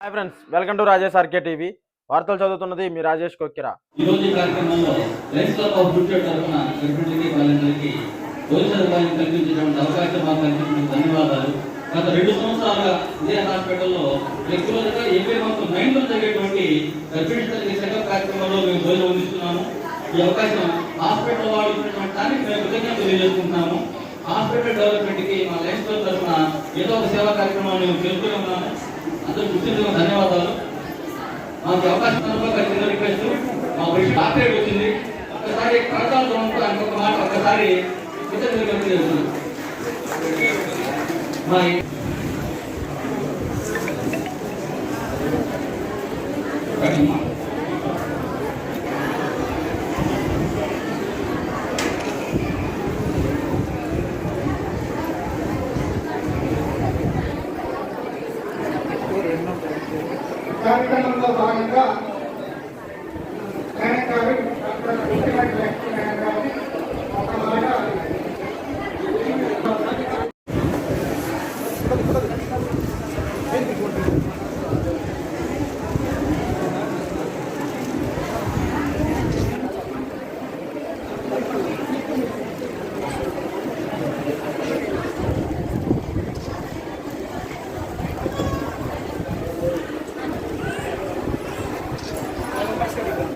Hi friends welcome to Rajesh RK TV వార్తలు చదువుతున్నది మీ రాజేష్ కొక్కిరా. ఈ రోజు కార్యక్రమంలో లయన్స్ క్లబ్ ఆఫ్ గుడ్చోట్ తరఫున గర్భిణులకి వాళ్ళందరికీ భోజన సదుపాయం కల్పించినటువంటి అవకాశం మాకు కల్పించిన ధన్యవాదాలు. గత రెండు సంవత్సరాలుగా ఇదే హాస్పిటల్లో రెగ్యులర్గా ఏపీ మాకు నైన్లో జరిగేటువంటి గర్భిణీ తల్లి చెకప్ కార్యక్రమంలో మేము భోజనం అందిస్తున్నాము. ఈ అవకాశం హాస్పిటల్ వాళ్ళు ఇచ్చినటువంటి దానికి మేము కృతజ్ఞత తెలియజేసుకుంటున్నాము. హాస్పిటల్ డెవలప్మెంట్కి మా లయన్స్ క్లబ్ తరఫున ఏదో ఒక సేవా కార్యక్రమాన్ని మేము చేస్తూనే ఉన్నాము అందరూ గుర్తించడం ధన్యవాదాలు. మాకు అవకాశం చిన్న రిక్వెస్ట్ మా గురించి డాక్టరేట్ వచ్చింది. ఒక్కసారి కడతాలతో ఉంటూ ఒక మాట ఒక్కసారి కృతజ్ఞతలు తెలియజేస్తున్నాను. మా ఈ- కార్యక్రమంలో భాగంగా